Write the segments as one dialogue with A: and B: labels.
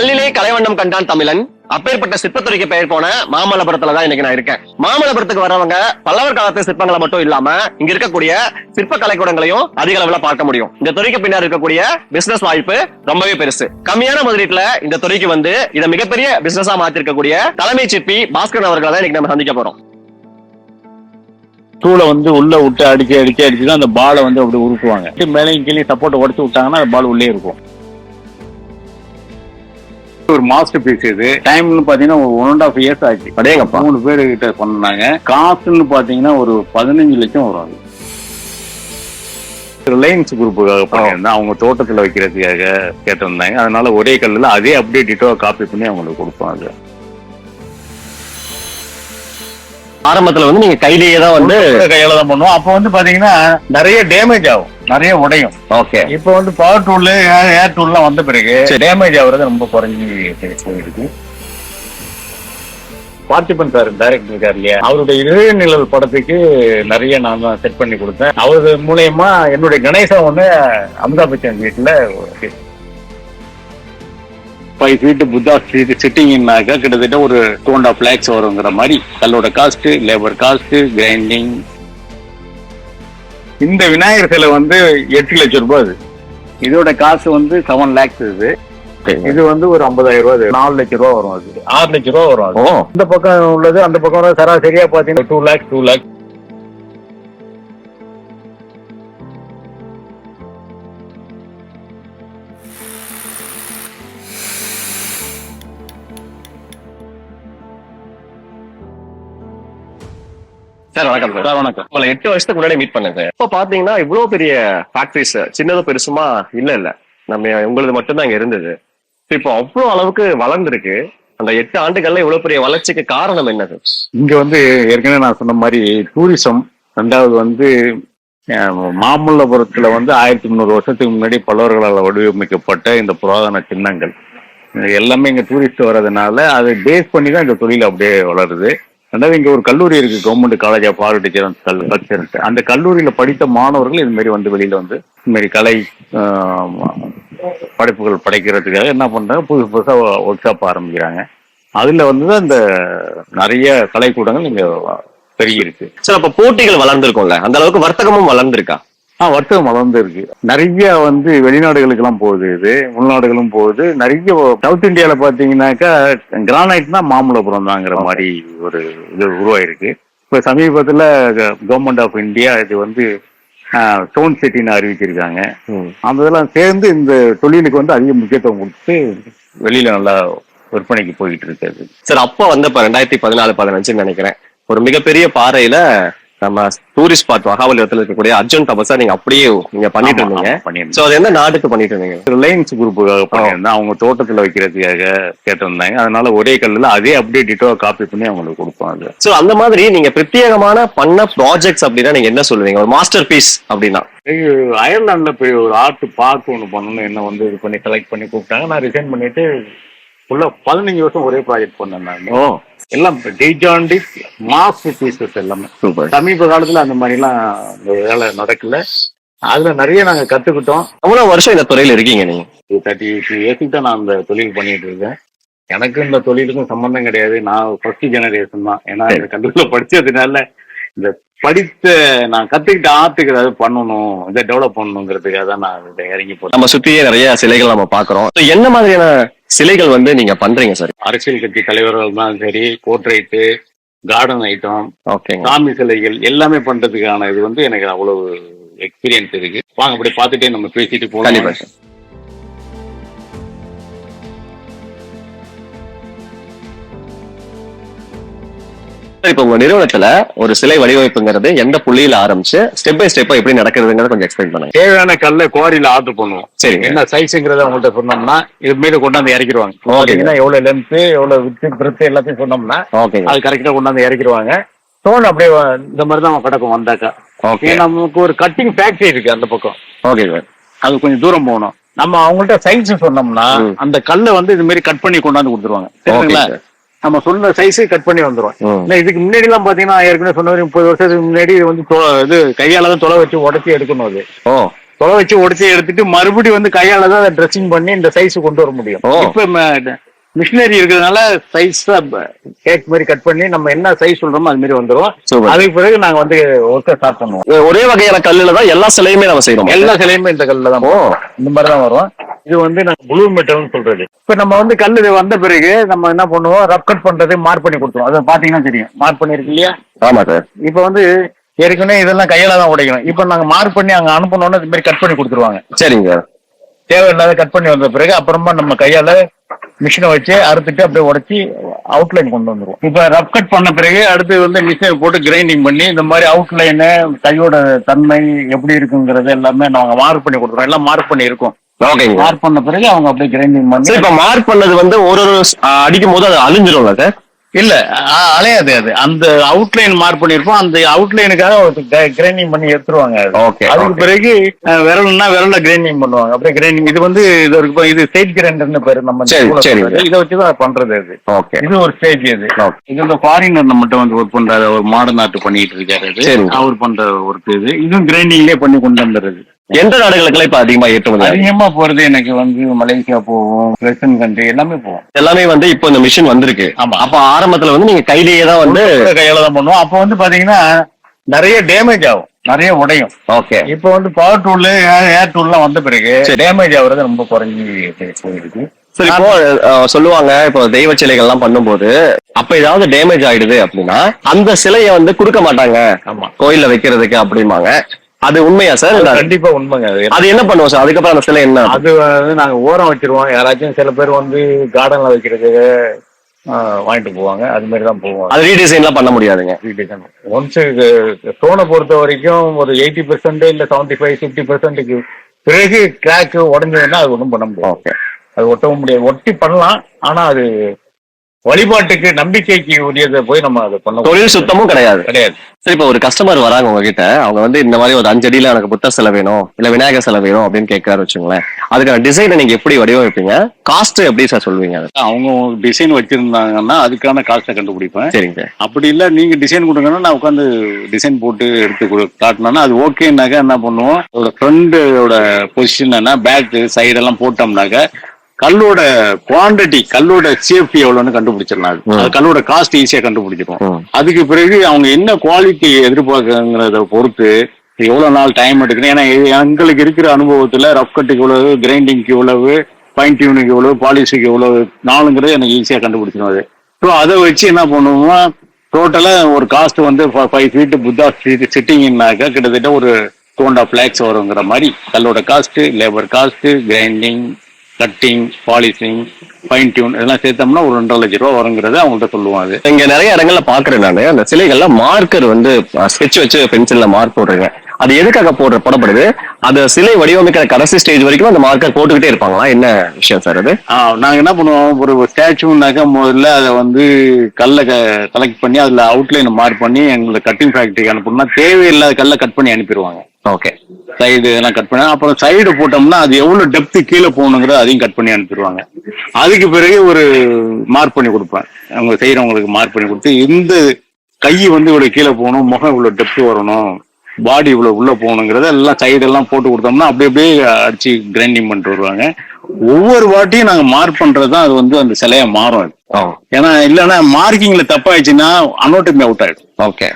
A: கல்லிலே கலைவண்ணம் கண்டான் தமிழன். அப்பேற்பட்ட சிற்பத்துறைக்கு பெயர் போன மாமல்லபுரத்துல தான் இன்னைக்கு நான் இருக்கேன். மாமல்லபுரத்துக்கு வரவங்க பல்லவர் காலத்து சிற்பங்களை மட்டும் இல்லாம இங்க இருக்கக்கூடிய சிற்ப கலைக்கூடங்களையும் அதிக அளவுல பார்க்க முடியும். இந்த துறைக்கு பின்னால் இருக்கக்கூடிய பிசினஸ் வாய்ப்பு ரொம்பவே பெருசு. கம்மியான முதலீட்டுல இந்த துறைக்கு வந்து இதை மிகப்பெரிய பிசினஸா மாத்திருக்கக்கூடிய தலைமை சிற்பி பாஸ்கரன் அவர்களை தான் இன்னைக்கு நம்ம சந்திக்க போறோம்.
B: தூளை வந்து உள்ள விட்டு அடிச்சு அடிச்சு அடிச்சு தான் அந்த பாலை வந்து அப்படி உருக்குவாங்க மேலையும் கீழே சப்போர்ட் உடச்சு விட்டாங்கன்னா அந்த பால் உள்ளே இருக்கும். ஒரு மாஸ்டர் பீஸ் இது. டைம்னு பாத்தீங்கன்னா ஒரு ஒன் அண்ட் ஆஃப் இயர்ஸ் ஆச்சு.
A: அடேங்கப்பா
B: மூணு பேரு கிட்ட பண்ணாங்க காசுன்னு பாத்தீங்கன்னா ஒரு பதினஞ்சு லட்சம் வரும் அது. ரிலையன்ஸ் குரூப்புக்காக பண்ணியிருந்தேன். அவங்க தோட்டத்துல வைக்கிறதுக்காக கேட்டிருந்தாங்க. அதனால ஒரே கல்லுல அதே அப்படியே டிட்டோ காப்பி பண்ணி அவங்களுக்கு கொடுப்போம்
A: ஆரம்பத்துல வந்து நீங்க கையிலேயே தான் வந்து
B: கையால தான் பண்ணுவோம். அப்போ வந்து பாத்தீங்கன்னா நிறைய டேமேஜ் ஆகும். நிறைய உடையும்.
A: ஓகே
B: இப்போ வந்து பவர் டூல் ஏர் டூல்லாம் வந்த பிறகு டேமேஜ் ஆகுறது ரொம்ப குறைஞ்சி போயிருக்கு பார்த்திபன் சார் டைரக்டர் இருக்கார் இல்லையா? அவருடைய இளைய நிழல் படத்துக்கு நிறைய நான் தான் செட் பண்ணி கொடுத்தேன். அவரு மூலயமா என்னுடைய கணேசன் ஒன்று அமிதாப் பச்சன் வீட்டில் ஃபைவ் ஃபீட் புத்தா ஸ்ட்ரீட் சிட்டிங்னாக்கா கிட்டத்தட்ட ஒரு டூ அண்ட் ஆஃப் லேக்ஸ் வருங்கிற மாதிரி. கல்லோட காஸ்ட் லேபர் காஸ்ட் கிரைண்டிங் இந்த விநாயகர் சிலை வந்து எட்டு லட்சம் ரூபாய் இது இதோட காசு வந்து செவன் லேக்ஸ் இது. இது வந்து ஒரு ஐம்பதாயிரம் ரூபாய். நாலு லட்சம் ரூபா வரும் அது. ஆறு லட்சம் ரூபா வரும் அது. இந்த பக்கம் உள்ளது அந்த பக்கம் சராசரியா பாத்தீங்கன்னா two lakhs two lakhs
A: sir வணக்கம் சார்.
B: வணக்கம்.
A: உங்களை எட்டு வருஷத்துக்கு முன்னாடி மீட் பண்ணேன் சார். இப்போ பாத்தீங்கன்னா இவ்வளவு பெரிய ஃபேக்டரிஸ் சின்னதும் பெருசுமா இல்ல இல்ல. நம்ம உங்களது மட்டும்தான் இங்க இருந்தது. இப்போ அவ்வளவு அளவுக்கு வளர்ந்துருக்கு. அந்த எட்டு ஆண்டுகள்ல இவ்வளவு பெரிய வளர்ச்சிக்கு காரணம் என்ன சார்?
B: இங்க வந்து ஏற்கனவே நான் சொன்ன மாதிரி டூரிசம் ரெண்டாவது வந்து மாமல்லபுரத்துல வந்து ஆயிரத்தி முந்நூறு வருஷத்துக்கு முன்னாடி பல்லவர்களால் வடிவமைக்கப்பட்ட இந்த புராதன சின்னங்கள். எல்லாமே இங்க டூரிஸ்ட் வர்றதுனால அதை பேஸ் பண்ணி தான் இந்த தொழில் அப்படியே வளருது. ரெண்டாவது இங்க ஒரு கல்லூரி இருக்கு government college of art teacher culture அந்த கல்லூரியில படித்த மாணவர்கள் இது மாதிரி வந்து வெளியில வந்து இது மாதிரி கலை படைப்புகள் படைக்கிறதுக்காக என்ன பண்றாங்க புதுசு புதுசாக ஒர்க் ஷாப் ஆரம்பிக்கிறாங்க. அதுல வந்து அந்த நிறைய கலைக்கூடங்கள் இங்க பெருகி இருக்கு
A: சார் அப்ப போட்டிகள் வளர்ந்துருக்கும்ல? அந்த அளவுக்கு வர்த்தகமும் வளர்ந்துருக்கா?
B: ஆ வர்த்தகம் வளர்ந்து இருக்கு நிறைய வந்து வெளிநாடுகளுக்கு எல்லாம் போகுது இது. உள்நாடுகளும் போகுது. நிறைய சவுத் இந்தியால பாத்தீங்கன்னாக்கா கிரானைட் தான் மாமல்லபுரம் தாங்கிற மாதிரி ஒரு இது உருவாயிருக்கு. இப்ப சமீபத்துல கவர்மெண்ட் ஆஃப் இந்தியா இது வந்து ஸ்டோன் சிட்டின்னு அறிவிச்சிருக்காங்க. அந்த இதெல்லாம் சேர்ந்து இந்த தொழிலுக்கு வந்து அதிக முக்கியத்துவம் கொடுத்து வெளியில நல்லா விற்பனைக்கு போயிட்டு இருக்காது
A: சார் அப்ப வந்தப்ப ரெண்டாயிரத்தி பதினாலு பதினஞ்சுன்னு நினைக்கிறேன். ஒரு மிகப்பெரிய பாறையில நம்ம டூரிஸ்ட் ஸ்பாட் மகாபலிபுரத்துல இருக்கக்கூடிய அர்ஜுன் தபசா நீங்க அப்படியே நீங்க பண்ணிட்டு இருந்தீங்க. சோ அது எந்த நாட்டுக்கு பண்ணிட்டு இருந்தீங்க?
B: ரிலையன்ஸ் குரூப்புக்காக பண்ணியிருந்தேன் அவங்க தோட்டத்துல வைக்கிறதுக்காக கேட்டிருந்தாங்க. அதனால ஒரே கல்லுல அதே அப்படியே டிட்டோ காப்பி பண்ணி அவங்களுக்கு கொடுப்போம் அது.
A: சோ அந்த மாதிரி நீங்க பிரத்யேகமான பண்ண ப்ராஜெக்ட்ஸ் அப்படின்னா நீங்க என்ன சொல்லுவீங்க? ஒரு மாஸ்டர் பீஸ் அப்படின்னா
B: அயர்லாந்துல போய் ஒரு ஆர்ட் பார்க் ஒன்று பண்ணணும் என்ன வந்து இது பண்ணி செலக்ட் பண்ணி கூப்பிட்டாங்க. நான் ரிசைன் பண்ணிட்டு உள்ள பதினஞ்சு வருஷம் ஒரே ப்ராஜெக்ட் பண்ணேன் நான். எல்லாம் டெய்ஜாண்டி மாஸ் பீசஸ் எல்லாமே. சமீப காலத்துல அந்த மாதிரிலாம் இந்த வேலை நடக்கல. அதுல நிறைய நாங்க கத்துக்கிட்டோம்.
A: எவ்வளவு வருஷம் இந்த துறையில இருக்கீங்க நீங்க?
B: தேர்ட்டி இயர்ஸுக்கு தான் நான் அந்த தொழில் பண்ணிட்டு இருக்கேன். எனக்கு இந்த தொழிலுக்கும் சம்பந்தம் கிடையாது. நான் ஃபர்ஸ்ட் ஜெனரேஷன் தான். ஏன்னா இந்த கல்லூரியில படிச்சதுனால இந்த படித்த நான் கத்துக்கிட்ட ஆர்ட்டுக்கு ஏதாவது பண்ணணும் இதை டெவலப் பண்ணணுங்கிறதுக்காக தான் நான் இதை இறங்கி போறேன்.
A: நம்ம சுத்தியே நிறைய சிலைகள் நம்ம பாக்குறோம் என்ன மாதிரியான சிலைகள் வந்து நீங்க பண்றீங்க சார்
B: அரசியல் கட்சி தலைவர்கள் தான் சரி போர்ட்ரைட்டு கார்டன் ஐட்டம் சாமி சிலைகள் எல்லாமே பண்றதுக்கான இது வந்து எனக்கு அவ்வளவு எக்ஸ்பீரியன்ஸ் இருக்கு. வாங்க அப்படி பார்த்துட்டே நம்ம பேசிட்டு போகலாம்
A: இப்ப உங்க நிறுவனத்துல ஒரு சிலை வடிவமைப்புங்கிறது எந்த புள்ளியில ஆரம்பிச்சு ஸ்டெப் பை ஸ்டெப்பா எப்படி நடக்குதுங்கிறத கொஞ்சம் எக்ஸ்பிளைன் பண்ணுங்க.
B: தேவையான கல்லை குவாரியில ஆர்டர் பண்ணுவோம்
A: சரிங்க.
B: என்ன சைஸ்ங்கிறத அவங்கள்ட்ட சொன்னோம்னா இது மீது கொண்டாந்து இறக்கிடுவாங்க. பாத்தீங்கன்னா எவ்வளவு லென்த் எவ்வளவு வித்து பிரித்து எல்லாத்தையும் சொன்னோம்னா
A: ஓகேங்க
B: அது கரெக்டா கொண்டாந்து இறக்கிடுவாங்க. ஸ்டோன் அப்படியே இந்த மாதிரி தான் கிடக்கும் வந்தாக்கா.
A: ஓகே
B: நமக்கு ஒரு கட்டிங் ஃபேக்டரி இருக்கு அந்த பக்கம்.
A: ஓகே சார்
B: அது கொஞ்சம் தூரம் போகணும். நம்ம அவங்கள்ட்ட சைஸ் சொன்னோம்னா. அந்த கல்லை வந்து இது மாதிரி கட் பண்ணி கொண்டாந்து கொடுத்துருவாங்க.
A: ஓகே
B: சரிங்களா?
A: சார்
B: நம்ம சொன்ன சைஸ் கட் பண்ணி வந்துரும்
A: ம்.
B: இல்ல இதுக்கு முன்னாடி எல்லாம் பாத்தீங்கன்னா ஏற்கனவே சொன்ன முப்பது வருஷத்துக்கு முன்னாடி இது வந்து இது கையால தான் தொலை வச்சு உடச்சி எடுக்கணும் அது தொலை வச்சு உடைச்சு எடுத்துட்டு மறுபடியும் வந்து கையால தான் ட்ரெஸ்ஸிங் பண்ணி இந்த சைஸ் கொண்டு வர முடியும். இப்ப மிஷினரி இருக்கிறதுனால சைஸ் கேக் மாதிரி கட் பண்ணி நம்ம என்ன சைஸ் சொல்றோமோ அது மாதிரி வந்துரும்.
A: Super.
B: அதுக்கு பிறகு நாங்க வந்து ஒர்க்கை ஸ்டார்ட் பண்ணுவோம்.
A: ஒரே வகையான கல்லுல தான் எல்லா சிலையுமே நம்ம செய்யறோம்
B: எல்லா சிலையுமே இந்த கல்லுல தான் இந்த மாதிரி தான் வரும். இது வந்து நாங்க ப்ளூ மெட்டல்னு சொல்றது. இப்ப நம்ம வந்து கல்லு வந்த பிறகு நம்ம என்ன பண்ணுவோம்? ரப் கட் பண்றது மார்க் பண்ணி கொடுத்துருவோம். அதை பாத்தீங்கன்னா தெரியும். மார்க் பண்ணிருக்கு இல்லையா?
A: ஆமா சார்.
B: இப்ப வந்து ஏற்கனவே இதெல்லாம் கையால தான் உடைக்கணும். இப்ப நாங்க மார்க் பண்ணி அங்க அனுப்பணும்னு இது மாதிரி கட் பண்ணி கொடுத்துருவாங்க.
A: சரிங்க
B: தேவையில்லாத கட் பண்ணி வந்த பிறகு அப்புறமா நம்ம கையால மிஷினை வச்சு அறுத்துட்டு அப்படியே உடைச்சி அவுட்லைன் கொண்டு வந்துருவோம். இப்ப ரப் கட் பண்ண பிறகு அடுத்து வந்து மிஷினை போட்டு கிரைண்டிங் பண்ணி இந்த மாதிரி அவுட்லைனு கையோட தன்மை எப்படி இருக்குங்கிறது எல்லாமே நாங்க மார்க் பண்ணி கொடுத்துருவோம் எல்லாம் மார்க் பண்ணி இருக்கும் மார்க் பண்ண பிறகு அவங்க அப்படியே கிரைண்டிங் பண்ணி
A: இப்ப மார்க் பண்ணது வந்து ஒரு ஒரு அடிக்கும் போது அது அழிஞ்சிரும்ல சார்?
B: இல்ல அலையாது அது. அந்த அவுட்லைன் மார்க் பண்ணிருப்போம். அந்த அவுட்லைனுக்காக கிரைண்டிங் பண்ணி எடுத்துருவாங்க அது.
A: Okay,
B: அதுக்கு. பிறகு விரல்னா விரல்ல கிரைண்டிங் பண்ணுவாங்க. அப்படியே கிரைண்டிங் இது வந்து இது ஒரு இது ஸ்டேட் கிரைண்டர்னு பேரு. நம்ம. இதை வச்சுதான் பண்றது அது.
A: ஓகே
B: இது ஒரு ஸ்டேஜ் இது.
A: Okay.
B: இது இந்த ஃபாரினர் மட்டும் வந்து ஒர்க் பண்றாரு. ஒரு மாடர்ன் ஆர்ட் பண்ணிட்டு இருக்காரு. அவர் பண்ற ஒர்க் இது. இதுவும் கிரைண்டிங்லயே பண்ணி கொண்டு வந்துடுறது.
A: எந்த நாடுகளுக்கெல்லாம் இப்ப அதிகமா ஏற்றுமதி?
B: அதிகமா போறது எனக்கு வந்து மலேசியா போவோம் வெஸ்டர்ன் கண்ட்ரி எல்லாமே போவோம்.
A: எல்லாமே வந்து இப்போ இந்த மிஷின் வந்திருக்கு.
B: ஆமா.
A: அப்ப ஆரம்பத்துல வந்து நீங்க கையிலேயே தான் வந்து
B: கையால தான் பண்ணுவோம். அப்போ வந்து பாத்தீங்கன்னா நிறைய டேமேஜ் ஆகும். நிறைய உடையும்.
A: ஓகே.
B: இப்போ வந்து பவர் டூல் ஏர் டூல்லாம் வந்த பிறகு டேமேஜ் ஆகுறது ரொம்ப குறைஞ்சி போயிருக்கு
A: சரி இப்போ சொல்லுவாங்க இப்போ தெய்வ சிலைகள் எல்லாம் பண்ணும்போது அப்ப ஏதாவது டேமேஜ் ஆயிடுது அப்படின்னா அந்த சிலையை வந்து கொடுக்க மாட்டாங்க.
B: ஆமா.
A: கோயில்ல வைக்கிறதுக்கு அப்படிம்பாங்க. அது உண்மையா சார்?
B: கண்டிப்பா உண்மைங்க. அது
A: என்ன பண்ணுவோம் சார்? அதுக்கப்புறம் அந்த சிலை என்ன?
B: அது வந்து நாங்க ஓரம் வச்சிருவோம். யாராச்சும் சில பேர் வந்து கார்டன்ல வைக்கிறதுக்கு ஆஹ், வாங்கிட்டு போவாங்க. அது மாதிரி தான் போவோம்.
A: அது ரீடிசைன்லாம் பண்ண முடியாதுங்க.
B: ஒன்ஸ் ஸ்டோனை பொறுத்த வரைக்கும் ஒரு எயிட்டி பெர்சென்ட் இல்ல செவன்டி ஃபைவ் ஃபிஃப்டி பெர்சென்ட்டுக்கு பிறகு கிராக் உடஞ்சதுன்னா அது ஒன்றும் பண்ண முடியாது.
A: ஓகே
B: அது ஒட்டவும் முடியாது. ஒட்டி பண்ணலாம். ஆனா அது வழிபாட்டுக்கு நம்பிக்கைக்கு உரியதை போய் நம்ம அதை பண்ண
A: தொழில் சுத்தமும் கிடையாது.
B: கிடையாது.
A: சரி இப்போ ஒரு கஸ்டமர் வராங்க உங்ககிட்ட அவங்க வந்து இந்த மாதிரி ஒரு அஞ்சு அடியில எனக்கு புத்த சிலை வேணும் இல்ல விநாயகர் சிலை வேணும் அப்படின்னு கேட்கறாரு வச்சுங்களேன் அதுக்கான டிசைனை நீங்க எப்படி வடிவமைப்பீங்க? காஸ்ட் எப்படி சார் சொல்லுவீங்க
B: அவங்க டிசைன் வச்சிருந்தாங்கன்னா அதுக்கான காஸ்ட்டை கண்டுபிடிப்பேன்.
A: சரிங்க சார்
B: அப்படி இல்ல நீங்க டிசைன் கொடுங்கன்னா நான் உட்காந்து டிசைன் போட்டு எடுத்து கொடு காட்டினோன்னா அது ஓகேனாக்கா என்ன பண்ணுவோம் அதோட ஃப்ரண்டோட பொசிஷன் என்ன பேக் சைடெல்லாம் போட்டோம்னாக்க கல்லோட குவாண்டிட்டி கல்லோட சேஃப்டி எவ்வளவுன்னு கண்டுபிடிச்சிடலாம். அது. கல்லோட காஸ்ட் ஈஸியா கண்டுபிடிச்சிடும். அதுக்கு பிறகு அவங்க என்ன குவாலிட்டி எதிர்பார்க்கறத பொறுத்து எவ்வளவு நாள் டைம் எடுக்கணும். ஏன்னா எங்களுக்கு இருக்கிற அனுபவத்துல ரஃப் கட்டுக்கு இவ்வளவு கிரைண்டிங்க்கு இவ்வளவு ஃபைன் டியூனுக்கு இவ்வளவு பாலிஷுக்கு இவ்வளவு நாளுங்கிறது எனக்கு ஈஸியா கண்டுபிடிச்சிடும் அது. ஸோ அதை வச்சு என்ன பண்ணுவோம் டோட்டலா ஒரு காஸ்ட் வந்து ஃபைவ் ஃபீட் புத்தா சிட்டிங்னாக்கா கிட்டத்தட்ட ஒரு டூ அண்ட் ஆஃப் லேக்ஸ் வருங்கிற மாதிரி. கல்லோட cost labour cost grinding cutting polishing fine tune இதெல்லாம் சேர்த்தோம்னா ஒரு ரெண்டரை லட்ச ரூபா வருங்கிறத அவங்கள்ட்ட சொல்லுவோம் அது
A: இங்க நிறைய இடங்கள்ல பாக்குறேன் நானு. அந்த சிலைகள்ல மார்க்கர் வந்து ஸ்கெட்ச் வச்சு பென்சில்ல மார்க் போடுறீங்க. அது எதுக்காக போடுற போடப்படுது? அது சிலை வடிவமைக்கிற கடைசி ஸ்டேஜ் வரைக்கும் அந்த மார்க்கர் போட்டுக்கிட்டே இருப்பாங்களா? என்ன விஷயம் சார் அது?
B: நாங்க என்ன பண்ணுவோம்? ஒரு ஸ்டாச்சுனாக்கா முதல்ல அதை வந்து கல்லை கலெக்ட் பண்ணி அதுல அவுட்லைன் மார்க் பண்ணி எங்களுக்கு கட்டிங் ஃபேக்டரிக்கு அனுப்பணும்னா தேவையில்லாத கல்லை கட் பண்ணி அனுப்பிடுவாங்க.
A: ஓகே
B: சைடு எல்லாம் கட் பண்ணி. அப்புறம் சைடு போட்டோம்னா அது எவ்வளவு டெப்த் கீழே போகணுங்கிறத அதையும் கட் பண்ணி அனுப்பிடுவாங்க அதுக்கு பிறகு ஒரு மார்க் பண்ணி கொடுப்பேன் அவங்க செய்யறவங்களுக்கு மார்க் பண்ணி கொடுத்து இந்த கை வந்து இவ்வளவு கீழே போகணும் முகம் இவ்வளவு டெப்த் வரணும் பாடி இவ்வளவு உள்ள போகணுங்கிறத எல்லாம் சைடு எல்லாம் போட்டு கொடுத்தோம்னா அப்படி அப்படியே அடிச்சு கிரைண்டிங் பண்ணிட்டு வருவாங்க. ஒவ்வொரு வாட்டியும் நாங்க மார்க் பண்றது அது வந்து அந்த சிலையா மாறும் அது. ஏன்னா இல்லைன்னா மார்க்கிங்ல தப்பாயிடுச்சுன்னா அனோட்டமி அவுட் ஆயிடும்.
A: ஓகே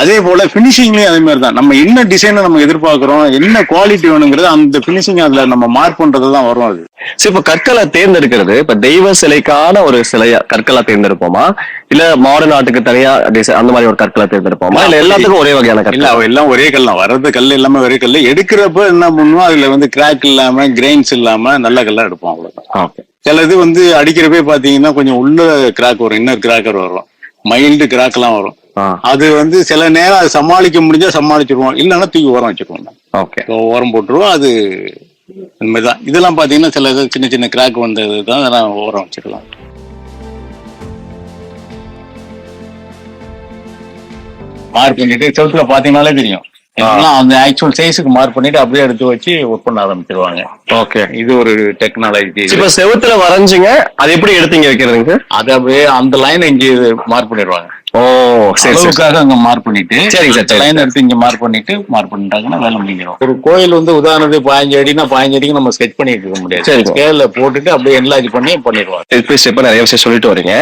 B: அதே போல பினிஷிங்லயும் அதே மாதிரி தான் நம்ம என்ன டிசைனை நம்ம எதிர்பார்க்கிறோம் என்ன குவாலிட்டி வேணுங்கிறது அந்த பினிஷிங் அதுல நம்ம மார்க் பண்றது தான் வரும் அது.
A: சரி இப்ப கற்களை தேர்ந்தெடுக்கிறது இப்ப தெய்வ சிலைக்கான ஒரு சிலையா கற்களா தேர்ந்தெடுப்போமா? இல்ல மாடர்ன் ஆர்ட்டுக்கு தனியா அந்த மாதிரி ஒரு கற்களை தேர்ந்தெடுப்போமா? இல்ல எல்லாத்துக்கும் ஒரே வகையான கற்கள்?
B: எல்லாம் ஒரே கல் தான். வர்றது கல் எல்லாமே ஒரே கல் எடுக்கிறப்ப என்ன பண்ணுவோம்? அதுல வந்து கிராக் இல்லாம கிரெயின்ஸ் இல்லாம நல்ல கல்லா எடுப்போம் அவ்வளவுதான். சில இது வந்து அடிக்கிறப்பே பாத்தீங்கன்னா கொஞ்சம் உள்ள கிராக் வரும் இன்னர் கிராக்கர் வரும். மைல்டு கிராக் எல்லாம் வரும். அது வந்து சில நேரம் அது சமாளிக்க முடிஞ்சா சமாளிச்சிருவோம். இல்லைன்னா தூக்கி ஓரம் வச்சிருவோம்
A: ஓகே.
B: ஓரம் போட்டுருவோம். அது இந்த மாதிரி தான் இதெல்லாம் பாத்தீங்கன்னா சில சின்ன சின்ன கிராக் வந்தது தான் அதெல்லாம் ஓரம் வச்சுக்கலாம். மார்க் பண்ணிட்டு செவுத்துல பாத்தீங்கன்னாலே தெரியும். அந்த ஆக்சுவல் சைஸுக்கு மார்க் பண்ணிட்டு அப்படியே எடுத்து வச்சு ஒர்க் பண்ண ஆரம்பிச்சிருவாங்க.
A: ஓகே.
B: இது ஒரு டெக்னாலஜி
A: இப்ப செவுத்துல வரைஞ்சிங்க. அது எப்படி எடுத்தீங்க வைக்கிறதுங்க
B: அது அப்படியே அந்த லைன் இங்கே மார்க் பண்ணிடுவாங்க.
A: ஓ சரி சரி.
B: அளவுக்காக அங்க மார்க் பண்ணிட்டு
A: சார் சரி.
B: லைன் எடுத்து இங்க மார்க் பண்ணிட்டு மார்க் பண்ணிட்டாங்கன்னா வேலை முடிஞ்சிடும் ஒரு கோயில் வந்து உதாரணத்துக்கு பதினஞ்சு அடினா அடிக்கு நம்ம ஸ்கெச் பண்ணிட்டு இருக்க முடியாது.
A: சரிங்க.
B: ஸ்கேல்ல போட்டுட்டு அப்படியே என்லாஜ் பண்ணி பண்ணிடுவாங்க
A: ஸ்டெப் ஸ்டெப்பா நிறைய விஷயம் சொல்லிட்டு வரீங்க.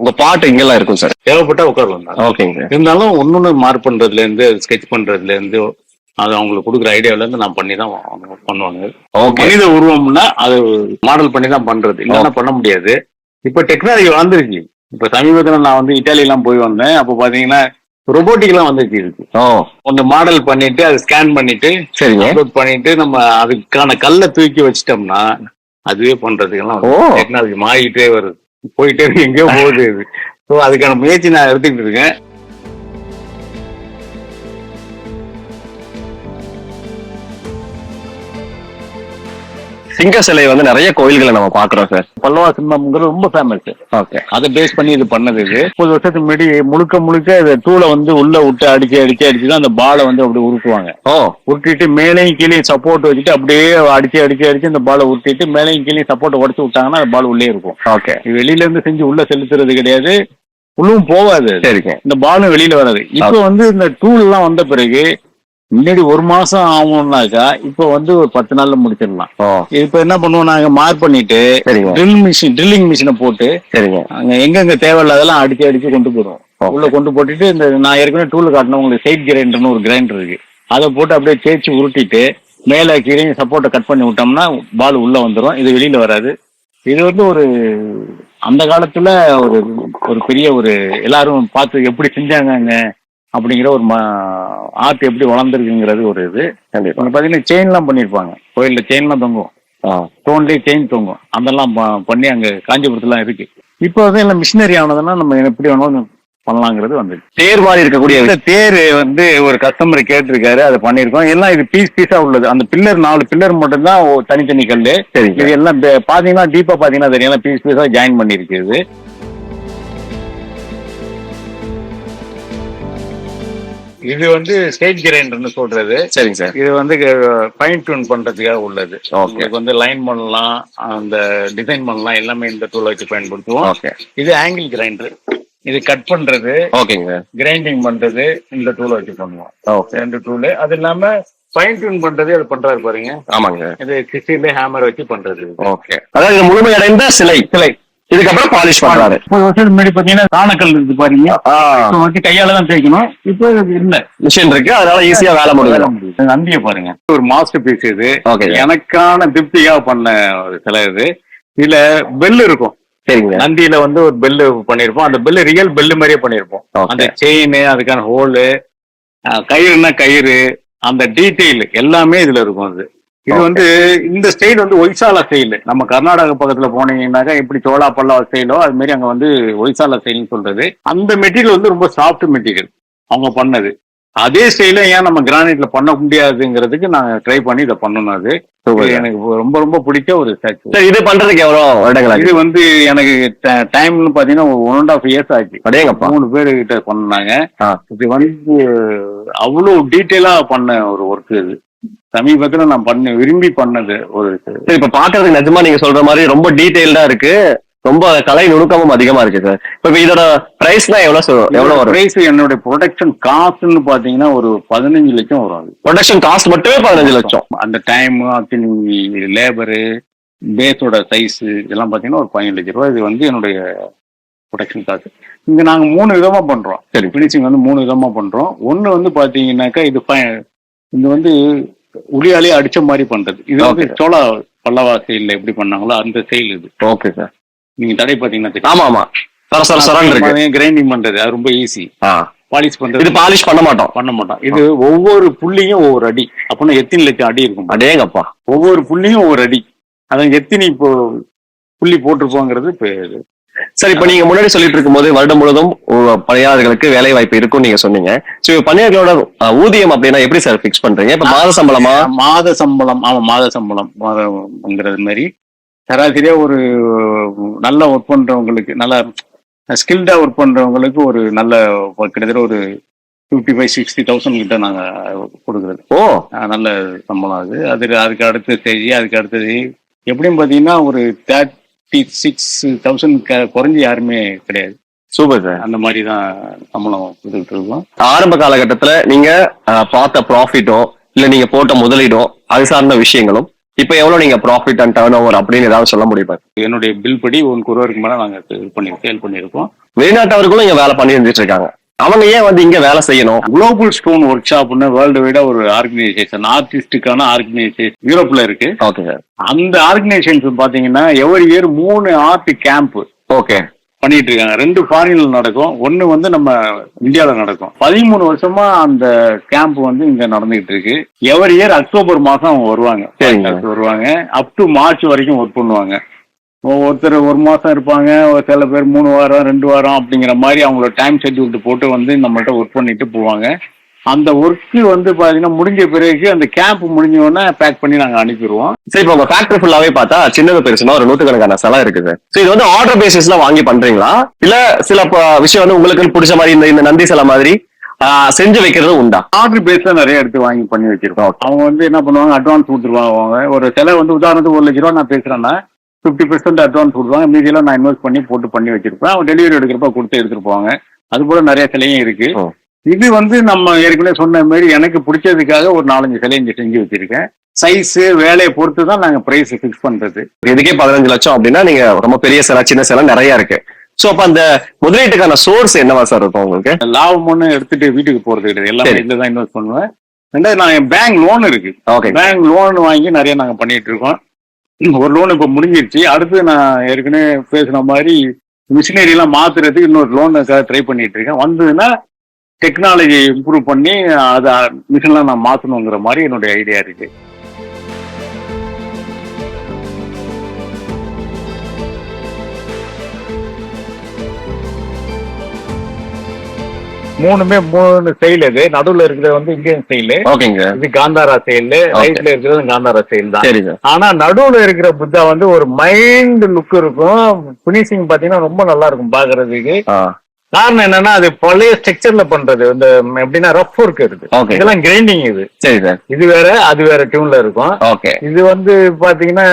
A: உங்க பாட்டு இங்கெல்லாம் இருக்கும் சார்.
B: தேவைப்பட்டா உட்காருவாங்க
A: ஓகேங்க சார்.
B: இருந்தாலும் ஒன்னொன்னு மார்க் பண்றதுல இருந்து ஸ்கெச் பண்றதுல இருந்து அது அவங்களுக்கு கொடுக்குற இருந்து நான் பண்ணி தான் பண்ணுவாங்க.
A: ஓகே
B: மனித உருவம்னா அது மாடல் பண்ணி தான் பண்றது. இல்லைன்னா பண்ண முடியாது. இப்ப டெக்னாலஜி வளர்ந்துருச்சு. இப்ப சமீபத்துல நான் வந்து இட்டாலி எல்லாம் போய் வந்தேன். அப்ப பாத்தீங்கன்னா ரொபோட்டிக் எல்லாம் வந்துருச்சு இருக்கு ஒன்னு மாடல் பண்ணிட்டு அதை ஸ்கேன் பண்ணிட்டு
A: சரிங்க.
B: அப்லோட் பண்ணிட்டு நம்ம அதுக்கான கல்லை தூக்கி வச்சிட்டோம்னா அதுவே பண்றதுக்கெல்லாம். டெக்னாலஜி மாறிக்கிட்டே வருது. போயிட்டே எங்கேயோ போகுது ஸோ அதுக்கான முயற்சி நான் எடுத்துக்கிட்டு இருக்கேன்.
A: சிங்க சிலை வந்து நிறைய கோயில்களை நம்ம பாக்குறோம் சார்.
B: பல்லவா சிம்மம்ங்கிறது ரொம்ப ஃபேமஸ்
A: ஓகே.
B: அதை பேஸ் பண்ணி இது பண்ணது இது. முப்பது வருஷத்துக்கு முன்னாடி முழுக்க முழுக்க இந்த தூளை வந்து உள்ள விட்டு அடிச்சு அடிச்சு அடிச்சு தான் அந்த பாலை வந்து அப்படி உருட்டுவாங்க.
A: ஓ.
B: உருட்டிட்டு மேலேயும் கீழேயும் சப்போர்ட் வச்சுட்டு அப்படியே அடிச்சு அடிச்சு அடிச்சு இந்த பாலை உருட்டிட்டு மேலேயும் கீழேயும் சப்போர்ட் உடச்சு விட்டாங்கன்னா அந்த பால் உள்ளே இருக்கும்.
A: ஓகே.
B: வெளியில இருந்து செஞ்சு உள்ள செலுத்துறது கிடையாது. அது.
A: சரிங்க.
B: இந்த பாலும் வெளியில வராது. இப்போ வந்து இந்த டூல் எல்லாம் வந்த பிறகு முன்னாடி ஒரு மாசம் ஆகும்னாக்கா இப்போ வந்து ஒரு பத்து நாள்ல முடிச்சிடலாம். இப்போ என்ன பண்ணுவோம் நாங்க மார்க் பண்ணிட்டு ட்ரில் மிஷின் ட்ரில்லிங் மிஷினை போட்டு
A: சரிங்க.
B: அங்க எங்கெங்க தேவையில்லாதெல்லாம் அடிச்சு அடிச்சு கொண்டு
A: Okay.
B: உள்ள கொண்டு போட்டுட்டு இந்த நான் ஏற்கனவே டூல் காட்டின உங்களுக்கு சைட் கிரைண்டர்னு ஒரு கிரைண்டர் இருக்கு. அதை போட்டு அப்படியே தேய்ச்சி உருட்டிட்டு மேலே கீழே சப்போர்ட்டை கட் பண்ணி விட்டோம்னா பால் உள்ள வந்துடும் இது வெளியில வராது. இது வந்து ஒரு அந்த காலத்துல ஒரு ஒரு பெரிய ஒரு எல்லாரும் பார்த்து எப்படி செஞ்சாங்க அப்படிங்கிற ஒரு ஆர்ட் எப்படி வளர்ந்துருக்குங்கிறது ஒரு இது. பாத்தீங்கன்னா செயின்லாம் பண்ணியிருப்பாங்க கோயில்ல செயின்லாம் தொங்கும். ஸ்டோன்லேயே செயின் தொங்கும். அதெல்லாம் பண்ணி அங்க காஞ்சிபுரத்துலாம் இருக்கு. இப்போ வந்து எல்லாம் மிஷினரி ஆனதுன்னா நம்ம எப்படி வேணாலும் பண்ணலாங்கிறது வந்து.
A: தேர் மாதிரி இருக்கக்கூடிய
B: தேர் வந்து ஒரு கஸ்டமர் கேட்டிருக்காரு அதை பண்ணியிருக்கோம் எல்லாம் இது பீஸ் பீஸா உள்ளது. அந்த பில்லர் நாலு பில்லர் மட்டும்தான் தனித்தனி கல்லு.
A: சரிங்க.
B: இது எல்லாம் பாத்தீங்கன்னா டீப்பா பாத்தீங்கன்னா தெரியும். பீஸ் பீஸா ஜாயின் பண்ணிருக்கு இது வந்து ஸ்டேஜ் கிரைண்டர்னு சொல்றது.
A: சரிங்க சார்.
B: இது வந்து ஃபைன் டியூன் பண்றதுக்காக உள்ளது. உங்களுக்கு வந்து லைன் பண்ணலாம் அந்த டிசைன் பண்ணலாம் எல்லாமே இந்த டூல் வச்சு பயன்படுத்துவோம். இது ஆங்கிள் கிரைண்டர் இது கட் பண்றது.
A: ஓகேங்க
B: கிரைண்டிங் பண்றது இந்த டூலை வச்சு பண்ணுவோம்.
A: ஓகே
B: ரெண்டு டூலு அது இல்லாம ஃபைன் டியூன் பண்றது அது பண்றாரு பாருங்க.
A: ஆமாங்க
B: இது சிசில ஹேமர் வச்சு பண்றது.
A: ஓகே அதாவது முழுமையடைந்த சிலை.
B: சிலை.
A: இதுக்கப்புறம் பாலிஷ் பண்றாரு.
B: முப்பது வருஷத்துக்கு முன்னாடி பாத்தீங்கன்னா சாணக்கல் இருக்கு பாருங்க. கையால தான் தேய்க்கணும். இப்போ இல்ல.
A: மிஷின் இருக்கு அதனால ஈஸியா வேலை முடியும்
B: நந்திய பாருங்க. ஒரு மாஸ்டர் பீஸ் இது எனக்கான திருப்தியாக பண்ண ஒரு சிலை இது. இதுல பெல் இருக்கும்.
A: சரிங்க.
B: நந்தியில வந்து ஒரு பெல்லு பண்ணிருப்போம் அந்த பெல்லு ரியல் பெல்லு மாதிரியே பண்ணிருப்போம். அந்த செயின் அதுக்கான ஹோலு கயிறுனா கயிறு. அந்த டீட்டெயில் எல்லாமே இதுல இருக்கும் அது. இது. வந்து இந்த ஸ்டைல் வந்து ஒய்சாலா ஸ்டைல் நம்ம கர்நாடக பக்கத்துல போனீங்கன்னாக்கா எப்படி சோளா பல்லவா ஸ்டைலோ அது மாதிரி அங்க வந்து ஒய்சாலா ஸ்டைல்னு சொல்றது. அந்த மெட்டீரியல் வந்து ரொம்ப சாஃப்ட் மெட்டீரியல் அவங்க பண்ணது. அதே ஸ்டைல ஏன் நம்ம கிரானைட்ல பண்ண முடியாதுங்கிறதுக்கு நான் ட்ரை பண்ணி இதை பண்ணணும் அது. எனக்கு ரொம்ப ரொம்ப பிடிச்ச ஒரு ஸ்டாச்சு
A: இது பண்றதுக்கு எவ்வளவு வருடங்கள்
B: இது வந்து எனக்கு டைம்னு பாத்தீங்கன்னா ஒன் அண்ட் ஆஃப் இயர்ஸ் ஆச்சு. மூணு பேர் கிட்ட பண்ணாங்க. இது வந்து அவ்வளவு டீட்டெயிலா பண்ண ஒரு ஒர்க் இது. சமீபத்துல நான் பண்ண விரும்பி பண்ணது ஒரு
A: சரி இப்ப பாக்குறதுக்கு நிஜமா நீங்க சொல்ற மாதிரி ரொம்ப டீடைல்டா இருக்கு. ரொம்ப கலை நுணுக்கமும் அதிகமா இருக்கு சார். இப்ப இதோட பிரைஸ்னா எவ்வளவு சொல்- எவ்வளவு வரும்?
B: பிரைஸ் என்னுடைய ப்ரொடக்ஷன் காஸ்ட்னு பாத்தீங்கன்னா ஒரு பதினஞ்சு லட்சம் வரும் அது.
A: ப்ரொடக்ஷன் காஸ்ட் மட்டுமே பதினஞ்சு லட்சம்.
B: அந்த டைம் அத்தனை லேபரு பேஸோட சைஸ் இதெல்லாம் பாத்தீங்கன்னா ஒரு பதினஞ்சு லட்சம் ரூபாய். இது வந்து என்னுடைய ப்ரொடக்ஷன் காஸ்ட் இங்க நாங்க மூணு விதமா பண்றோம்.
A: சரி.
B: ஃபினிஷிங் வந்து மூணு விதமா பண்றோம். ஒன்னு வந்து பாத்தீங்கன்னாக்கா இது இது வந்து உளியாலே அடிச்ச மாதிரி பண்றது. இது வந்து. சோளா பல்லவா ஸ்டைல்ல எப்படி பண்ணாங்களோ அந்த ஸ்டைல் இது.
A: ஓகே சார்
B: நீங்க தடை பாத்தீங்கன்னா
A: ஆமா ஆமா.
B: கிரைண்டிங் பண்றது. அது ரொம்ப ஈஸி. பாலிஷ்
A: இது
B: பண்றது.
A: பாலிஷ் பண்ண மாட்டோம்.
B: பண்ண மாட்டோம். இது ஒவ்வொரு புள்ளியும் ஒவ்வொரு அடி. அப்படின்னா எத்தனை லட்சம் அடி இருக்கும்?
A: அடேங்கப்பா.
B: ஒவ்வொரு புள்ளியும் ஒவ்வொரு அடி. அதான் எத்தனை இப்போ புள்ளி போட்டிருப்போங்கிறது இப்ப இது.
A: சரி இப்ப நீங்க முன்னாடி சொல்லிட்டு இருக்கும்போது வருடம் முழுவதும் பணியாளர்களுக்கு வேலை வாய்ப்பு இருக்கும்னு நீங்க சொன்னீங்க. சோ பணியாளர்களோட ஊதியம் அப்படின்னா எப்படி சார் ஃபிக்ஸ் பண்றீங்க? இப்ப மாத சம்பளமா?
B: மாத சம்பளம் ஆமா மாத சம்பளம் மாதங்கிறது மாதிரி சராசரியா ஒரு நல்ல ஒர்க் பண்றவங்களுக்கு நல்ல ஸ்கில்டா ஒர்க் பண்றவங்களுக்கு ஒரு நல்ல கிட்டத்தட்ட ஒரு ஃபிஃப்டி ஃபைவ் சிக்ஸ்டி தௌசண்ட் கிட்ட நாங்க கொடுக்குறது.
A: ஓ!
B: நல்ல சம்பளம் அது. அது அதுக்கு அடுத்த ஸ்டேஜ் அதுக்கு அடுத்தது எப்படியும் பார்த்தீங்கன்னா ஒரு தேர்ட்டி சிக்ஸ் தௌசண்ட் குறைஞ்சி யாருமே கிடையாது.
A: Super sir.
B: அந்த மாதிரி தான் சம்பளம் கொடுத்துட்டு இருக்கோம்.
A: ஆரம்ப காலகட்டத்துல நீங்க அஹ், பார்த்த ப்ராஃபிட்டோ இல்ல நீங்க போட்ட முதலீடோ அது சார்ந்த விஷயங்களும் இப்ப எவ்வளவு நீங்க ப்ராஃபிட் அண்ட் டர்ன் ஓவர் அப்படின்னு ஏதாவது சொல்ல முடியுமா?
B: என்னுடைய பில் படி ஒன் குரோருக்கு மேலே நாங்கள் இது பண்ணி சேல் பண்ணியிருக்கோம்.
A: வெளிநாட்டவர்களும் இங்க வேலை பண்ணி இருந்துட்டு இருக்காங்க. அவங்க ஏன் வந்து இங்க வேலை செய்யணும்?
B: குளோபல் ஸ்டோன் ஒர்க் ஷாப்னு வேர்ல்டு வைடா ஒரு ஆர்கனைசேஷன் ஆர்டிஸ்டுக்கான ஆர்கனைசேஷன் யூரோப்ல இருக்கு.
A: ஓகே சார்
B: அந்த ஆர்கனைசேஷன் பாத்தீங்கன்னா எவரி இயர் மூணு ஆர்ட் கேம்ப்
A: ஓகே
B: பண்ணிட்டு இருக்காங்க. ரெண்டு ஃபாரின்ல நடக்கும். ஒன்னு வந்து நம்ம இந்தியாவில் நடக்கும். பதிமூணு வருஷமா அந்த கேம்ப் வந்து இங்க நடந்துகிட்டு இருக்கு. எவரி இயர் அக்டோபர் மாசம் அவங்க வருவாங்க. வருவாங்க. அப் டு மார்ச் வரைக்கும் ஒர்க் பண்ணுவாங்க. ஒருத்தர் ஒரு மாசம் இருப்பாங்க ஒரு சில பேர் மூணு வாரம் ரெண்டு வாரம் அப்படிங்கிற மாதிரி அவங்களோட டைம் ஷெட்யூல் போட்டு வந்து நம்மள்ட்ட ஒர்க் பண்ணிட்டு போவாங்க. அந்த ஒர்க்கு வந்து பாத்தீங்கன்னா முடிஞ்ச பிறகு அந்த கேம்ப் முடிஞ்ச உடனே பேக் பண்ணி நாங்க அனுப்பிடுவோம்.
A: சரி இப்போ உங்க ஃபேக்டரி ஃபுல்லாவே பார்த்தா சின்னது பெருசுனா ஒரு நூத்துக்கணக்கான சிலை இருக்குது. சோ இது வந்து ஆர்டர் பேசிஸ்ல வாங்கி பண்றீங்களா? இல்ல சில விஷயம் வந்து உங்களுக்கு பிடிச்ச மாதிரி இந்த இந்த நந்தி சிலை மாதிரி செஞ்சு வைக்கிறது உண்டா?
B: ஆர்டர் பேஸ்ல நிறைய எடுத்து வாங்கி பண்ணி வச்சிருக்கோம். அவங்க வந்து என்ன பண்ணுவாங்க அட்வான்ஸ் கொடுத்துருவாங்க. அவங்க ஒரு செலவு வந்து உதாரணத்துக்கு ஒரு லட்ச ரூபா நான் பேசுறேன்னா ஃபிஃப்டி பெர்சென்ட் அட்வான்ஸ் கொடுப்பாங்க. மீதியெல்லாம் நான் இன்வெஸ்ட் பண்ணி போட்டு பண்ணி வச்சிருப்பேன். அவங்க டெலிவரி எடுக்கிறப்ப கொடுத்து எடுத்துட்டு போவாங்க. அது போல நிறைய சிலையும் இருக்கு. இது வந்து நம்ம ஏற்கனவே சொன்ன மாதிரி எனக்கு பிடிச்சதுக்காக ஒரு நாலஞ்சு சிலை இங்க செஞ்சு வச்சிருக்கேன். சைஸ் வேலையை பொறுத்து தான் நாங்க பிரைஸ் ஃபிக்ஸ் பண்றது.
A: இதுக்கே பதினஞ்சு லட்சம் அப்படின்னா நீங்க ரொம்ப பெரிய சிலை சின்ன சிலை நிறைய இருக்கு. சோ அப்ப அந்த முதலீட்டுக்கான சோர்ஸ் என்னவா சார் இருக்கும் உங்களுக்கு?
B: லாபம் ஒன்று எடுத்துட்டு வீட்டுக்கு போறது கிடையாது. எல்லாமே. இதுல தான் இன்வெஸ்ட் பண்ணுவேன். ரெண்டாவது நான் பேங்க் லோன் இருக்கு.
A: ஓகே
B: பேங்க் லோன் வாங்கி நிறைய நாங்க பண்ணிட்டு இருக்கோம். ஒரு லோன் இப்ப முடிஞ்சிருச்சு. அடுத்து நான் ஏற்கனவே பேசுன மாதிரி மிஷினரி எல்லாம் மாத்துறதுக்கு இன்னொரு லோனுக்காக ட்ரை பண்ணிட்டு இருக்கேன். வந்ததுன்னா டெக்னாலஜி இம்ப்ரூவ் பண்ணி அதை மிஷின்லாம் நான் மாத்தணுங்கிற மாதிரி என்னுடைய ஐடியா இருக்கு. மூணுமே மூணு ஸ்டைல் இது நடுவுல இருக்கிறது வந்து இந்தியன் ஸ்டைலு
A: ஓகேங்க.
B: இது காந்தாரா ஸ்டைல் ரைட்ல இருக்கிறது காந்தாரா ஸ்டைல் தான். ஆனா நடுவுல இருக்கிற புத்தா வந்து ஒரு மைண்ட் லுக் இருக்கும். பினிஷிங் பாத்தீங்கன்னா ரொம்ப நல்லா இருக்கும் பாக்குறதுக்கு. காரணம் என்னன்னா அது பழைய ஸ்ட்ரக்சர்ல பண்றது. இந்த எப்படின்னா ரஃப் ஒர்க் இருக்கு. இதெல்லாம் கிரைண்டிங் இது.
A: சரி சார்
B: இது வேற அது வேற டியூன்ல இருக்கும்.
A: ஓகே
B: இது வந்து பாத்தீங்கன்னா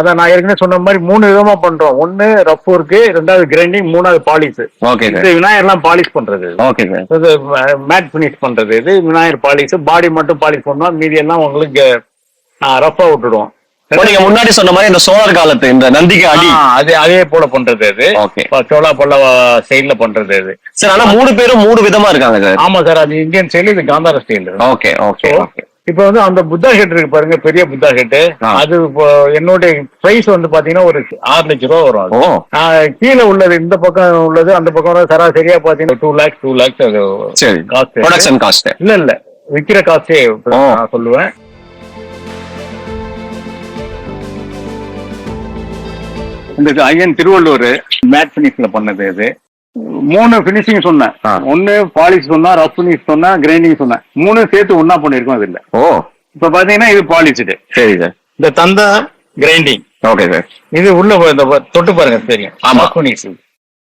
B: அதான் நான் ஏற்கனவே சொன்ன மாதிரி மூணு விதமா பண்றோம். ஒன்னு ரஃப் ஒர்க் ரெண்டாவது கிரைண்டிங் மூணாவது பாலிஷ்
A: ஓகே
B: இது விநாயகர்லாம் பாலிஷ் பண்றது.
A: ஓகே சார்
B: இது மேட் ஃபினிஷ் பண்றது. இது விநாயகர் பாலிஷ் பாடி மட்டும் பாலிஷ் பண்ணோம். மீதி எல்லாம் உங்களுக்கு ரஃபா விட்டுடுவோம்.
A: நீங்க முன்னாடி சொன்ன மாதிரி இந்த சோழர் காலத்து இந்த நந்திக்கு அடி.
B: அது அதே போல பண்றது அது. சோழா பல்லவ ஸ்டைல்ல பண்றது அது.
A: சார் ஆனா மூணு பேரும் மூணு விதமா இருக்காங்க சார்.
B: ஆமா சார் அது இந்தியன் ஸ்டைல் இது காந்தார ஸ்டைல்
A: ஓகே ஓகே
B: இப்ப வந்து அந்த புத்தா ஹெட் இருக்கு பாருங்க பெரிய புத்தா
A: ஆ.
B: அது இப்போ என்னுடைய பிரைஸ் வந்து பாத்தீங்கன்னா ஒரு ஆறு லட்சம் ரூபா வரும் கீழே உள்ளது இந்த பக்கம் உள்ளது அந்த பக்கம் சராசரியா பாத்தீங்கன்னா டூ லேக்ஸ் டூ லேக்ஸ் அது காஸ்ட்
A: காஸ்ட்
B: இல்ல இல்ல. விக்கிற காஸ்டே. நான் சொல்லுவேன். இந்த ஐயன் திருவள்ளூர் மேட் பினிஷ்ல பண்ணது இது. மூணு பினிஷிங் சொன்னேன். ஒன்னு பாலிஷ் சொன்னா ரஃப் பினிஷ் சொன்னா கிரைண்டிங் சொன்னேன். மூணு சேர்த்து ஒன்னா பண்ணிருக்கோம் அது இல்ல
A: ஓ.
B: இப்ப பாத்தீங்கன்னா இது பாலிஷ்டு
A: சரி சார்.
B: இந்த தந்தா கிரைண்டிங்
A: ஓகே சார்.
B: இது உள்ள இந்த தொட்டு பாருங்க தெரியும்.
A: ஆமா.
B: பினிஷ்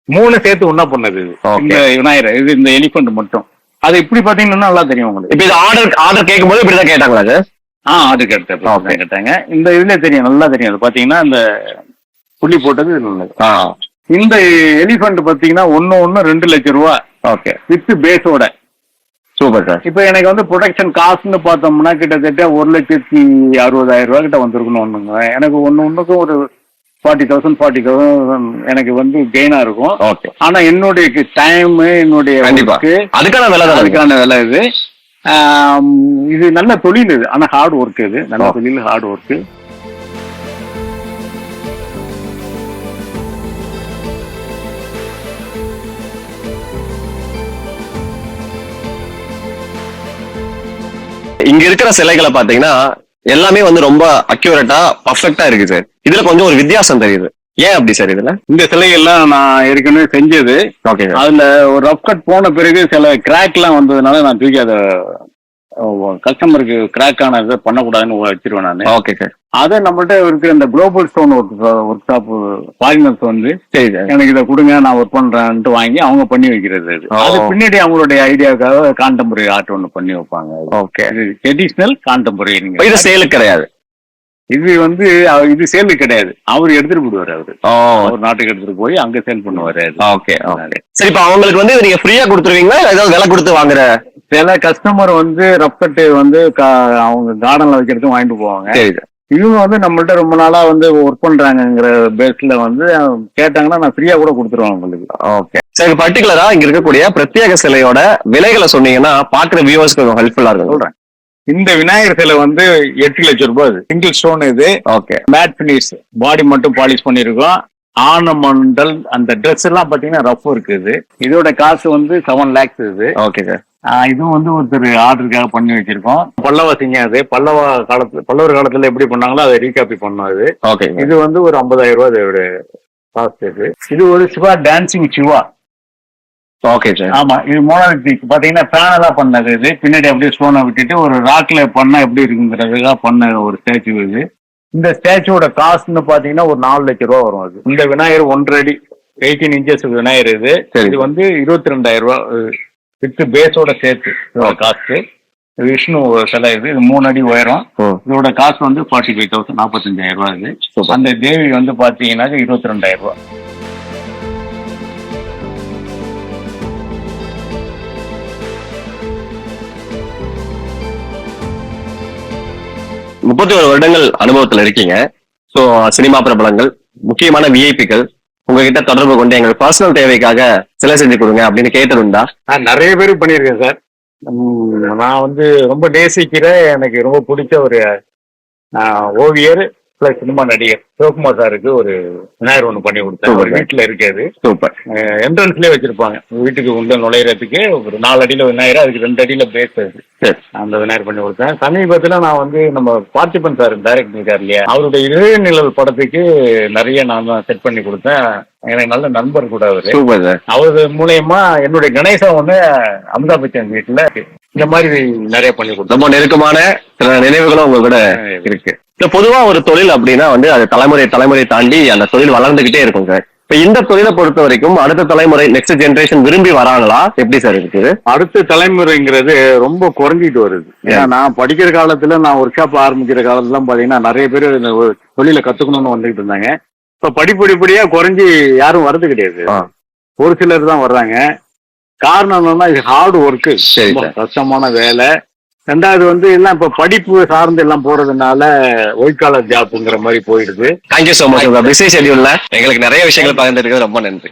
B: மூணு சேர்த்து ஒன்னா பண்ணது இது.
A: Okay.
B: இந்த விநாயகர் இது இந்த எலிஃபண்ட் மட்டும். அது இப்படி பாத்தீங்கன்னா நல்லா தெரியும் உங்களுக்கு.
A: இப்போ இது ஆர்டர் ஆர்டர் கேட்கும்போது இப்படிதான் கேட்டாங்களா சார்?
B: ஆ அது கேட்ட
A: Okay.
B: கேட்டாங்க. இந்த இதுல தெரியும் நல்லா தெரியும். அது பாத்தீங்கன்னா இந்த புள்ளி போட்டது
A: ஆ.
B: இந்த எலிஃபண்ட் பாத்தீங்கன்னா ஒண்ணு ஒண்ணு ரெண்டு லட்சம் ரூபா
A: ஓகே.
B: வித் பேஸோட
A: சூப்பர் சார்.
B: இப்ப எனக்கு வந்து ப்ரொடக்ஷன் காசுன்னு பார்த்தோம்னா கிட்டத்தட்ட ஒரு லட்சத்தி அறுபதாயிரம் ரூபாய் கிட்ட வந்திருக்கணும் ஒண்ணுங்க. எனக்கு ஒண்ணு ஒண்ணுக்கும் ஒரு ஃபார்ட்டி தௌசண்ட் ஃபார்ட்டி தௌசண்ட் எனக்கு வந்து கெயினா இருக்கும்.
A: ஓகே.
B: ஆனா என்னுடைய டைம் என்னுடைய
A: அதுக்கான விலை.
B: அதுக்கான வேலை இது. இது நல்ல தொழில் இது. ஆனா ஹார்ட் ஒர்க் இது. நல்ல. தொழில் ஹார்ட் ஒர்க்
A: இங்க இருக்கிற சிலைகளை பாத்தீங்கன்னா எல்லாமே வந்து ரொம்ப அக்யூரேட்டா பர்ஃபெக்டா இருக்கு சார். இதுல கொஞ்சம் ஒரு வித்தியாசம் தெரியுது. ஏன் அப்படி சார் இதுல?
B: இந்த சிலைகள்லாம் நான் ஏற்கனவே செஞ்சது. அதுல ஒரு ரஃப் கட் போன பிறகு சில கிராக் எல்லாம் வந்ததுனால நான் தூக்கி அதை கஸ்டமருக்கு கிராக் ஆன இதை பண்ணக்கூடாதுன்னு வச்சிருவேன் நான்.
A: ஓகே சார்
B: அதை நம்மள்ட்ட இருக்கிற இந்த global stone work workshop foreigners வந்து
A: சரி
B: எனக்கு இதை கொடுங்க நான் ஒர்க் பண்றேன்ட்டு வாங்கி அவங்க பண்ணி வைக்கிறது அது. பின்னாடி அவங்களுடைய ஐடியாவுக்காக கான்டெம்பரரி ஆர்ட் ஒன்று பண்ணி வைப்பாங்க
A: ஓகே
B: ட்ரெடிஷ்னல் கான்டெம்பரரி
A: இது சேலுக்கு கிடையாது?
B: இது வந்து இது சேல் கிடையாது. அவர் எடுத்துட்டு போடுவாரு அவரு. அவர் நாட்டுக்கு எடுத்துட்டு போய் அங்க சேல் பண்ணுவாரு.
A: ஓகே ஓகே சரி இப்ப அவங்களுக்கு வந்து நீங்க ஃப்ரீயா கொடுத்துருவீங்களா? ஏதாவது விலை கொடுத்து வாங்குற
B: சில கஸ்டமர் வந்து ரப்கட்டு வந்து அவங்க கார்டன்ல வைக்கிறது வாங்கிட்டு போவாங்க. இவங்க வந்து நம்மள்ட்ட ரொம்ப நாளா வந்து ஒர்க் பண்றாங்கங்கிற பேஸ்ல வந்து கேட்டாங்கன்னா நான் ஃப்ரீயா கூட கொடுத்துருவேன் உங்களுக்கு.
A: ஓகே சரி பர்டிகுலரா இங்க இருக்கக்கூடிய பிரத்யேக சிலையோட விலைகளை சொன்னீங்கன்னா பாக்குற வியூவர்ஸ்க்கு கொஞ்சம் ஹெல்ப்ஃபுல்லா இருக்கும்.
B: சொல்றேன். இந்த விநாயகர் சிலை வந்து எட்டு லட்சம் ரூபாய் இது சிங்கிள் ஸ்டோன் இது.
A: ஓகே
B: மேட் பினிஷ் பாடி மட்டும் பாலிஷ் பண்ணிருக்கோம் ஆனமண்டல் அந்த Dress எல்லாம் பாத்தீங்கன்னா ரஃப் இருக்குது. இதோட காசு வந்து செவன் லேக்ஸ் இது.
A: ஓகே சார்
B: இதுவும் வந்து ஒருத்தர் ஆர்டருக்காக பண்ணி வச்சிருக்கோம். பல்லவ சிங்கம் அது பல்லவ காலத்துல பல்லவர் காலத்துல எப்படி பண்ணாங்களோ அதை ரீகாப்பி பண்ணோம் அது
A: ஓகே
B: இது வந்து ஒரு ஐம்பதாயிரம் ரூபாய் இதோட காஸ்ட் இது. இது ஒரு Shiva dancing Shiva.
A: Okay sir
B: ஆமா இது மோனாலிட்டிக் பாத்தீங்கன்னா பேனலா பண்ணது இது. பின்னாடி அப்படியே ஸ்டோனை விட்டுட்டு ஒரு ராக்ல பண்ணா எப்படி இருக்குங்கிறதுக்காக பண்ண ஒரு ஸ்டாச்சு இது. இந்த ஸ்டாச்சுவோட காஸ்ட்னு பாத்தீங்கன்னா ஒரு நாலு லட்சம் ரூபா வரும் அது. இந்த விநாயகர் ஒன்றரை அடி எயிட்டீன் இன்ச்சஸ் விநாயகர் இது. இது வந்து இருபத்தி ரெண்டாயிரம் ரூபாய் வித் பேஸோட சேர்த்து காஸ்ட் விஷ்ணு சிலை இது இது மூணு அடி உயரம். இதோட காஸ்ட் வந்து ஃபார்ட்டி ஃபைவ் தௌசண்ட் நாற்பத்தஞ்சாயிரம் ரூபாய் இது. அந்த தேவி வந்து பாத்தீங்கன்னாக்க இருபத்தி ரெண்டாயிரம் ரூபாய்.
A: முப்பத்தி ஒரு வருடங்கள் அனுபவத்துல இருக்கீங்க. சோ சினிமா பிரபலங்கள் முக்கியமான விஐபிக்கள் உங்ககிட்ட தொடர்பு கொண்டு எங்கள் பர்சனல் தேவைக்காக சிலை செஞ்சு கொடுங்க அப்படின்னு கேட்டதுண்டா?
B: நான் நிறைய பேர் பண்ணியிருக்கேன் சார். நான் வந்து ரொம்ப நேசிக்கிற எனக்கு ரொம்ப பிடிச்ச ஒரு ஓவியர். பிளஸ் சினிமா நடிகர் சிவகுமார் சாருக்கு ஒரு விநாயகர் ஒன்று பண்ணி கொடுத்தேன். ஒரு. வீட்டில் இருக்காது
A: சூப்பர்.
B: என்ட்ரன்ஸ்லேயே வச்சிருப்பாங்க. வீட்டுக்கு உள்ள நுழையிறதுக்கு ஒரு நாலு அடியில் விநாயகர் அதுக்கு ரெண்டு அடியில் பேஸ்
A: சரி.
B: அந்த விநாயகர் பண்ணி கொடுத்தேன். சமீபத்தில் நான் வந்து நம்ம பார்த்திபன் சார் டைரக்ட் இருக்கார் இல்லையா? அவருடைய இதய நிழல் படத்துக்கு நிறைய நான் தான் செட் பண்ணி கொடுத்தேன். எனக்கு நல்ல நண்பர் கூட அவரு. அவர் மூலயமா என்னுடைய கணேசன் வந்து அமிதாப் பச்சன் வீட்டுல இந்த மாதிரி நிறைய பண்ணி கொடுத்தோம்.
A: ரொம்ப நெருக்கமான சில நினைவுகளும் உங்க கூட இருக்கு. இல்ல பொதுவா ஒரு தொழில் அப்படின்னா வந்து அது தலைமுறை தலைமுறை தாண்டி அந்த தொழில் வளர்ந்துகிட்டே இருக்கும் சார் இப்ப இந்த தொழிலை பொறுத்த வரைக்கும் அடுத்த தலைமுறை நெக்ஸ்ட் ஜெனரேஷன் விரும்பி வராங்களா? எப்படி சார் இருக்குது
B: அடுத்த தலைமுறைங்கிறது ரொம்ப குறைஞ்சிட்டு வருது. ஏன்னா நான் படிக்கிற காலத்துல நான் ஒர்க் ஷாப் ஆரம்பிக்கிற காலத்துல பாத்தீங்கன்னா நிறைய பேர் இந்த ஒரு தொழிலை கத்துக்கணும்னு வந்துகிட்டு இருந்தாங்க. இப்ப படிப்படிப்படியா குறைஞ்சி யாரும் வர்றது கிடையாது. ஒரு சிலர் தான் வர்றாங்க. காரணம் என்னன்னா இது ஹார்ட் ஒர்க்கு. கஷ்டமான வேலை. ரெண்டாவது வந்து எல்லாம் இப்ப படிப்பு சார்ந்து எல்லாம் போறதுனால ஒயிட் காலர் ஜாப்ங்கிற மாதிரி போயிடுது.
A: Thank you so much busy ஷெடியூல்ல எங்களுக்கு நிறைய விஷயங்கள் பகிர்ந்துருக்கிறது ரொம்ப நன்றி.